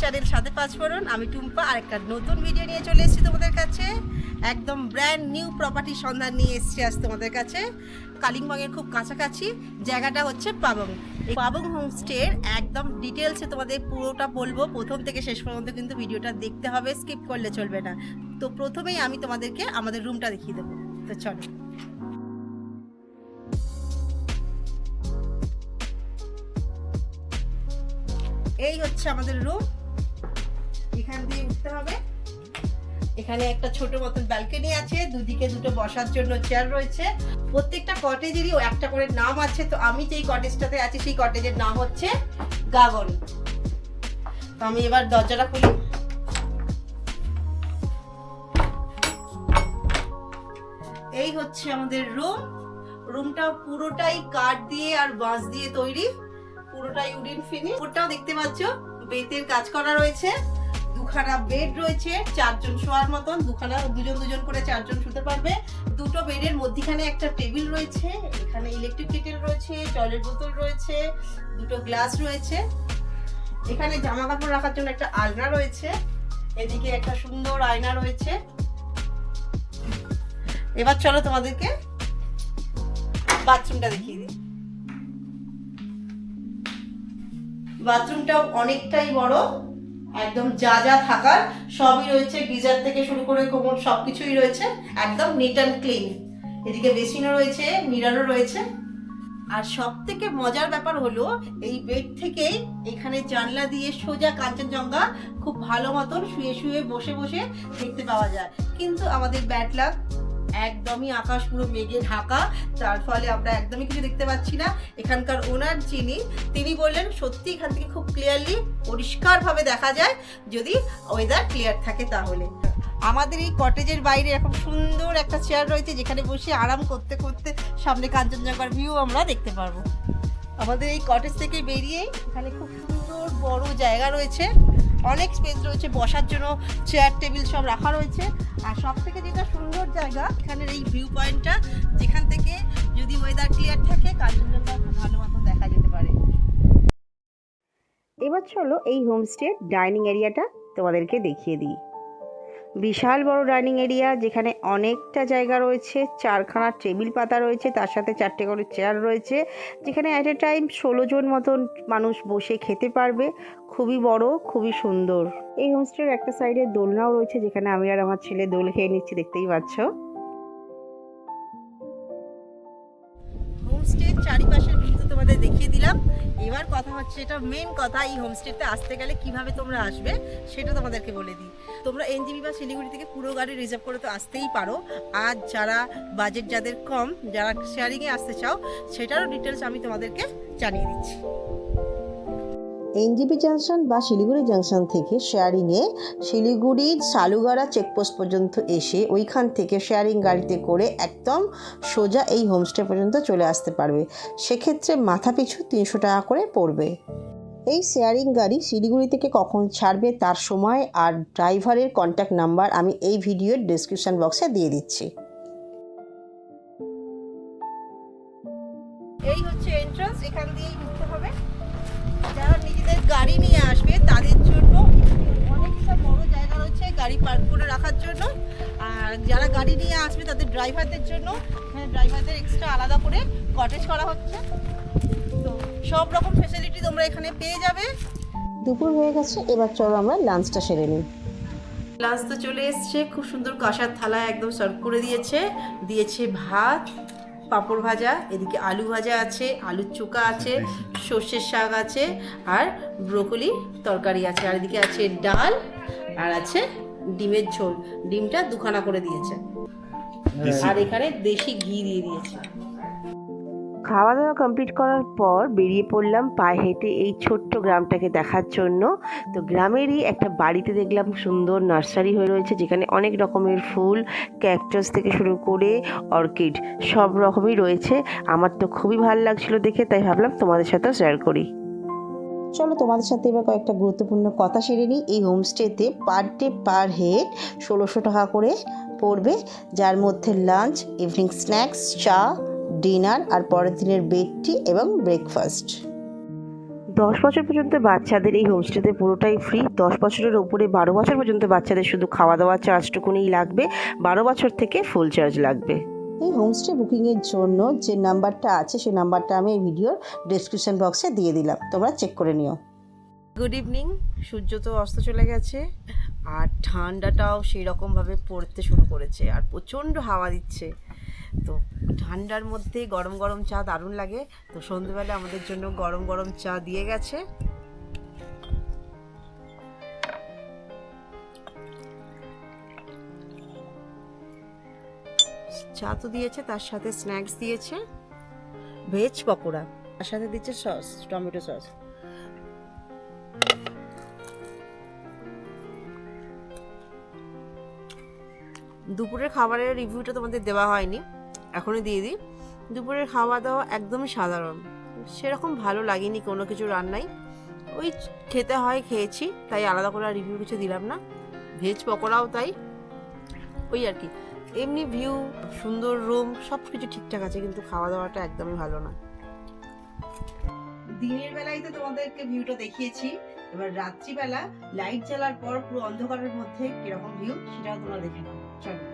Channel সাথে পাঁচ পাঁচফোড়ন আমি টুম্পা আর একটা নতুন ভিডিও নিয়ে চলে এসেছি তোমাদের কাছে। একদম ব্র্যান্ড নিউ প্রপার্টি সন্ধান নিয়ে এসেছি আজ তোমাদের কাছে। কালিম্পংয়ের খুব কাছাকাছি, জায়গাটা হচ্ছে পাবং। এই পাবং হোমস্টের একদম ডিটেলসে তোমাদের পুরোটা বলব। প্রথম থেকে শেষ পর্যন্ত কিন্তু ভিডিওটা দেখতে হবে স্কিপ করলে চলবে না। তো প্রথমেই আমি তোমাদেরকে আমাদের রুমটা দেখিয়ে দেবো। তো চলো। এই হচ্ছে আমাদের রুম এখান দিয়ে উঠতে হবে। এখানে একটা ছোট মতন ব্যালকনি আছে। দুদিকে দুটো বসার জন্য চেয়ার রয়েছে। প্রত্যেকটা কটেজেরই একটা করে নাম আছে। তো আমি যেই কটেজটাতে আছি, সেই কটেজের নাম হচ্ছে গাগন তো আমি এবার দরজাটা খুলি। এই হচ্ছে আমাদের রুম রুমটা পুরোটাই কাঠ দিয়ে আর বাঁশ দিয়ে তৈরি। পুরোটাই উডেন ফিনিশ। ওটাও দেখতে পাচ্ছ, বেতের কাজ করা রয়েছে, দুখানা বেড রয়েছে, চারজন শোয়ার মতন, দুখানা, দুজন দুজন করে চারজন শুতে পারবে। দুটো বেডের মধ্যিখানে একটা টেবিল রয়েছে, এখানে ইলেকট্রিক কেটেল রয়েছে, টয়লেট বোতল রয়েছে, দুটো গ্লাস রয়েছে। এখানে জামা কাপড় রাখার জন্য একটা আলনা রয়েছে, এদিকে একটা সুন্দর আয়না রয়েছে। এবার চলো তোমাদেরকে বাথরুমটা দেখিয়ে বাথরুমটাও অনেকটাই বড়, একদম যা যা থাকার সবই রয়েছে, গিজার থেকে শুরু করে কোমর সব কিছুই রয়েছে, একদম নিট অ্যান্ড ক্লিন এদিকে বেসিনও রয়েছে মিরারও রয়েছে। আর সব থেকে মজার ব্যাপার হলো, এই বেড থেকেই এখানে জানলা দিয়ে সোজা কাঞ্চনজঙ্ঘা খুব ভালো মতন শুয়ে শুয়ে বসে বসে দেখতে পাওয়া যায়। কিন্তু আমাদের ব্যাড লাক একদমই আকাশ পুরো মেঘে ঢাকা তার ফলে আমরা একদমই কিছু দেখতে পাচ্ছি না। এখানকার ওনার যিনি, তিনি বললেন, সত্যি এখান থেকে খুব ক্লিয়ারলি পরিষ্কারভাবে দেখা যায় যদি ওয়েদার ক্লিয়ার থাকে তাহলে। আমাদের এই কটেজের বাইরে এরকম সুন্দর একটা চেয়ার রয়েছে, যেখানে বসে আরাম করতে করতে সামনে কাঞ্চনজঙ্ঘার ভিউ আমরা দেখতে পারব। আমাদের এই কটেজ থেকে বেরিয়ে এখানে খুব সুন্দর বড় জায়গা রয়েছে। অনেক স্পেস রয়েছে, বসার জন্য চেয়ার টেবিল সব রাখা রয়েছে। আর সব থেকে যেটা সুন্দর জায়গা, এখানের এই ভিউ পয়েন্টটা যেখান থেকে যদি ওয়েদার ক্লিয়ার থাকে কাঞ্চনজঙ্ঘা খুব ভালো মতো দেখা যেতে পারে। এবার চলো এই হোমস্টে ডাইনিং এরিয়াটা তোমাদেরকে দেখিয়ে দিই। বিশাল বড় ডাইনিং এরিয়া যেখানে অনেকটা জায়গা রয়েছে, চারখানা টেবিল পাতা রয়েছে, তার সাথে চারটে করে চেয়ার রয়েছে, যেখানে অ্যাট এ টাইম ষোলো জন মতন মানুষ বসে খেতে পারবে। খুবই বড়, খুবই সুন্দর। এই হোমস্টের একটা সাইডে দোলনাও রয়েছে, যেখানে আমি আর আমার ছেলে দোল খেয়ে নিচ্ছি, দেখতেই পাচ্ছ। হোমস্টের তো তোমাদের দেখিয়ে দিলাম। এবার কথা হচ্ছে, এটা মেন কথা, এই হোমস্টেতে আসতে গেলে কীভাবে তোমরা আসবে সেটা তোমাদেরকে বলে দিই। তোমরা এনজিবি বা শিলিগুড়ি থেকে পুরো গাড়ি রিজার্ভ করে তো আসতেই পারো। আর যারা বাজেট যাদের কম, যারা শেয়ারিংয়ে আসতে চাও, সেটারও ডিটেলস আমি তোমাদেরকে জানিয়ে দিচ্ছি। এনজিপি জাংশন বা শিলিগুড়ি জাংশন থেকে শেয়ারিংয়ে শিলিগুড়ির সালুগাড়া চেকপোস্ট পর্যন্ত এসে ওইখান থেকে শেয়ারিং গাড়িতে করে একদম সোজা এই হোমস্টে পর্যন্ত চলে আসতে পারবে। সেক্ষেত্রে মাথা পিছু তিনশো টাকা করে পড়বে। এই শেয়ারিং গাড়ি শিলিগুড়ি থেকে কখন ছাড়বে তার সময় আর ড্রাইভারের কন্ট্যাক্ট নাম্বার আমি এই ভিডিওর ডিসক্রিপশান বক্সে দিয়ে দিচ্ছি। এই গাড়ি নিয়ে আসবে তাদের জন্য। অনেকটা বড় জায়গা রয়েছে গাড়ি পার্ক করে রাখার জন্য। আর যারা গাড়ি নিয়ে আসবে তাদের ড্রাইভারদের জন্য। ড্রাইভারদের এক্সট্রা আলাদা করে কটেজ করা হচ্ছে। তো সব রকম ফেসিলিটি তোমরা এখানে পেয়ে যাবে। দুপুর হয়ে গেছে এবার চলো আমরা লাঞ্চটা সেরে নিই। লাঞ্চ তো চলে এসছে খুব সুন্দর কাঁসার থালায় একদম সার্ভ করে দিয়েছে। দিয়েছে ভাত পাঁপড় ভাজা এদিকে আলু ভাজা আছে আলুর চোকা আছে সর্ষের শাক আছে আর ব্রোকলি তরকারি আছে আর এদিকে আছে ডাল আর আছে ডিমের ঝোল। ডিমটা দুখানা করে দিয়েছে। আর এখানে দেশি ঘি দিয়ে দিয়েছে। খাওয়া দাওয়া কমপ্লিট করার পর বেরিয়ে পড়লাম পায়ে হেঁটে এই ছোট্ট গ্রামটাকে দেখার জন্য। তো গ্রামেরই একটা বাড়িতে দেখলাম সুন্দর নার্সারি হয়ে রয়েছে, যেখানে অনেক রকমের ফুল ক্যাকটাস থেকে শুরু করে অর্কিড সব রকমই রয়েছে। আমার তো খুবই ভালো লাগছিল দেখে, তাই ভাবলাম তোমাদের সাথেও শেয়ার করি। চলো তোমাদের সাথে এবার কয়েকটা গুরুত্বপূর্ণ কথা সেরে নিই। এই হোমস্টেতে পার ডে পার হেড ষোলোশো টাকা করে পড়বে, যার মধ্যে লাঞ্চ ইভিনিং স্ন্যাক্স চা ডিনার আর পরের দিনের বেড টি এবং ব্রেকফাস্ট দশ বছর পর্যন্ত বাচ্চাদের এই হোমস্টেতে পুরোটাই ফ্রি দশ বছরের ওপরে বারো বছর পর্যন্ত বাচ্চাদের শুধু খাওয়া দাওয়ার চার্জটুকুনিই লাগবে। বারো বছর থেকে ফুল চার্জ লাগবে। এই হোমস্টে বুকিংয়ের জন্য যে নাম্বারটা আছে সেই নাম্বারটা আমি এই ভিডিওর ডিসক্রিপশন বক্সে দিয়ে দিলাম। তোমরা চেক করে নিও। গুড ইভিনিং সূর্য তো অস্ত চলে গেছে। আর ঠান্ডাটাও সেই রকমভাবে পড়তে শুরু করেছে আর প্রচণ্ড হাওয়া দিচ্ছে। তো ঠান্ডার মধ্যে গরম গরম চা দারুণ লাগে। তো সন্ধ্যেবেলা আমাদের জন্য গরম গরম চা দিয়ে গেছে। চা তো দিয়েছে, তার সাথে স্ন্যাক্স দিয়েছে। ভেজ পকোড়া, তার সাথে দিচ্ছে সস, টমেটো সস। দুপুরের খাবারের রিভিউটা তোমাদের দেওয়া হয়নি, এখনই দিয়ে দিই। দুপুরের খাওয়া দাওয়া একদমই সাধারণ। সেরকম ভালো লাগেনি কোনো কিছু রান্নাই ওই খেতে হয় খেয়েছি, তাই আলাদা করে রিভিউ কিছু দিলাম না। ভেজ পকোড়াও তাই। ওই আর কি। এমনি ভিউ সুন্দর রুম সব কিছু ঠিকঠাক আছে, কিন্তু খাওয়া দাওয়াটা একদমই ভালো না। দিনের বেলায় তো তোমাদেরকে ভিউটা দেখিয়েছি। এবার রাত্রিবেলা লাইট জ্বালার পর পুরো অন্ধকারের মধ্যে কীরকম ভিউ সেটাও তোমরা দেখে নাও। চলো।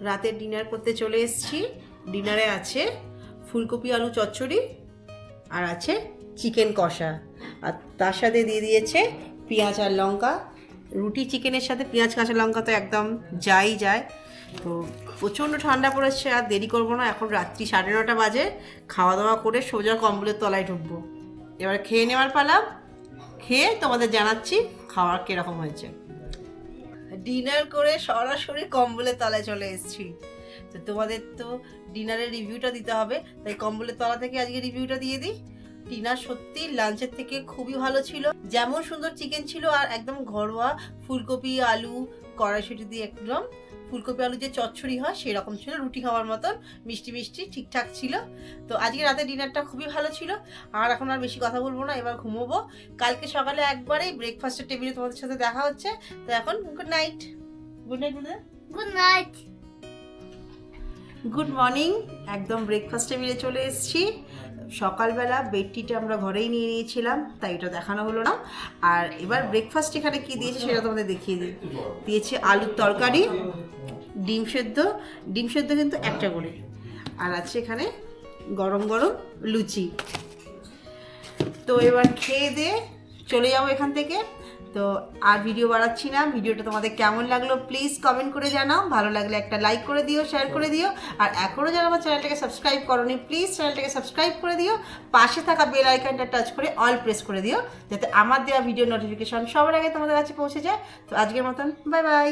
রাতের ডিনার করতে চলে এসেছি। ডিনারে আছে ফুলকপি, আলু, চচ্চড়ি আর আছে চিকেন কষা। আর তার সাথে দিয়ে দিয়েছে পেঁয়াজ আর লঙ্কা। রুটি চিকেনের সাথে পেঁয়াজ, কাঁচা লঙ্কা তো একদম যাই যায়। তো প্রচণ্ড ঠান্ডা পড়েছে, আর দেরি করব না। এখন রাত্রি সাড়ে নটা বাজে। খাওয়া দাওয়া করে সোজা কম্বলের তলায় ঢুকবো। এবার খেয়ে নেওয়ার পালাম খেয়ে তোমাদের জানাচ্ছি খাওয়ার কীরকম হয়েছে। ডিনার করে সরাসরি কম্বলের তলায় চলে এসেছি। তো তোমাদের তো ডিনারের রিভিউটা দিতে হবে, তাই কম্বলের তলা থেকে আজকে রিভিউটা দিয়ে দিই। টিনা সত্যি লাঞ্চের থেকে খুবই ভালো ছিল। যেমন সুন্দর চিকেন ছিল আর একদম ঘরোয়া ফুলকপি, আলু, কড়াইশুটি দিয়ে একদম ফুলকপি আলু যে চচ্চড়ি হয় সেরকম ছিল। রুটি খাওয়ার মতন মিষ্টি মিষ্টি ঠিকঠাক ছিল। তো আজকে রাতে ডিনারটা খুবই ভালো ছিল। আর এখন আর বেশি কথা বলব না এবার ঘুমোবো। কালকে সকালে একবারেই ব্রেকফাস্টের টেবিলে তোমাদের সাথে দেখা হচ্ছে। তো এখন good night good night Good night. Good morning একদম ব্রেকফাস্ট টেবিলে চলে এসেছি। সকালবেলা বেডটিটা আমরা ঘরেই নিয়ে নিয়েছিলাম, তাই এটা দেখানো হলো না। আর এবার ব্রেকফাস্ট এখানে কি দিয়েছে সেটা তোমাদের দেখিয়ে দিই। দিয়েছে আলুর তরকারি, ডিম সেদ্ধ ডিম সেদ্ধ কিন্তু একটা করে। আর আছে এখানে গরম গরম লুচি। তো এবার খেয়ে দিয়ে চলে যাব এখান থেকে। তো আর ভিডিও বাড়াচ্ছি না। ভিডিওটা তোমাদের কেমন লাগল প্লিজ কমেন্ট করে জানাও। ভালো লাগলে একটা লাইক করে দিও শেয়ার করে দিও। আর এখনও যারা আমার চ্যানেলটাকে সাবস্ক্রাইব করোনি প্লিজ চ্যানেলটাকে সাবস্ক্রাইব করে দিও। পাশে থাকা বেল আইকনটা টাচ করে অল প্রেস করে দিও। যাতে আমার দেওয়া ভিডিও নোটিফিকেশন সবার আগে তোমাদের কাছে পৌঁছে যায়। তো আজকের মতন বাই বাই